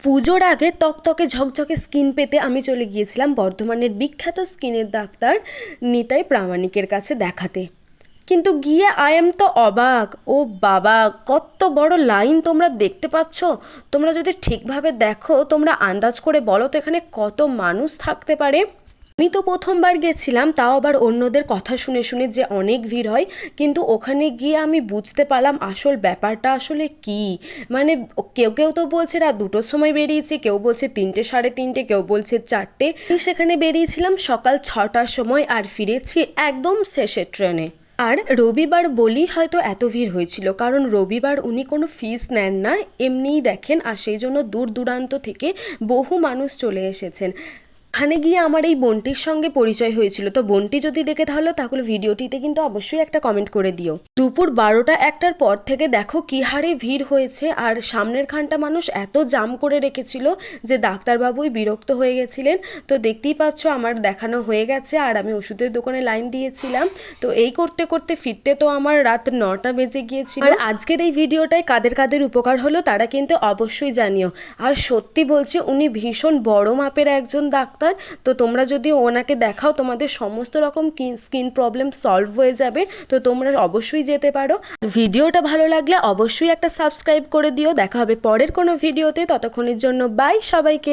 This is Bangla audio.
পুজোর আগে তকতকে ঝকঝকে স্কিন পেতে আমি চলে গিয়েছিলাম বর্ধমানের বিখ্যাত স্কিনের ডাক্তার নিতাই প্রামাণিকের কাছে দেখাতে। কিন্তু গিয়ে আই এম তো অবাক। ও বাবা, কত বড় লাইন তোমরা দেখতে পাচ্ছ? তোমরা যদি ঠিকভাবে দেখো, তোমরা আন্দাজ করে বলো তো এখানে কত মানুষ থাকতে পারে? আমি তো প্রথমবার গেছিলাম, তাও আবার অন্যদের কথা শুনে শুনে যে অনেক ভিড় হয়, কিন্তু ওখানে গিয়ে আমি বুঝতে পারলাম আসল ব্যাপারটা আসলে কি। মানে কেউ কেউ তো বলছে রাত দুটোর সময় বেরিয়েছে, কেউ বলছে তিনটে, সাড়ে তিনটে, কেউ বলছে চারটে। আমি সেখানে বেরিয়েছিলাম সকাল ছটার সময় আর ফিরেছি একদম শেষের ট্রেনে। আর রবিবার বলি হয়তো এত ভিড় হয়েছিল, কারণ রবিবার উনি কোনো ফিস নেন না, এমনিই দেখেন, আর সেই জন্য দূর দূরান্ত থেকে বহু মানুষ চলে এসেছেন। ওখানে গিয়ে আমার এই বোনটির সঙ্গে পরিচয় হয়েছিল। তো বোনটি যদি দেখে তাহলে তাহলে ভিডিওটিতে কিন্তু অবশ্যই একটা কমেন্ট করে দিও। দুপুর বারোটা একটার পর থেকে দেখো কি হারে ভিড় হয়েছে আর সামনের খানটা মানুষ এত জাম করে রেখেছিল যে ডাক্তারবাবুই বিরক্ত হয়ে গেছিলেন। তো দেখতেই পাচ্ছ আমার দেখানো হয়ে গেছে আর আমি ওষুধের দোকানে লাইন দিয়েছিলাম। তো এই করতে করতে ফিরতে তো আমার রাত নটা বেজে গিয়েছিল। আর আজকের এই ভিডিওটায় কাদের কাদের উপকার হলো তারা কিন্তু অবশ্যই জানিও। আর সত্যি বলছি, উনি ভীষণ বড় মাপের একজন ডাক্তার তো তোমরা যদি ওনাকে দেখাও, তোমাদের সমস্ত রকম স্কিন প্রবলেম সলভ হয়ে যাবে, তো তোমরা অবশ্যই যেতে পারো। ভিডিওটা ভালো লাগলে অবশ্যই একটা সাবস্ক্রাইব করে দিও। দেখা হবে পরের কোনো ভিডিওতে। ততক্ষণের জন্য বাই সবাইকে।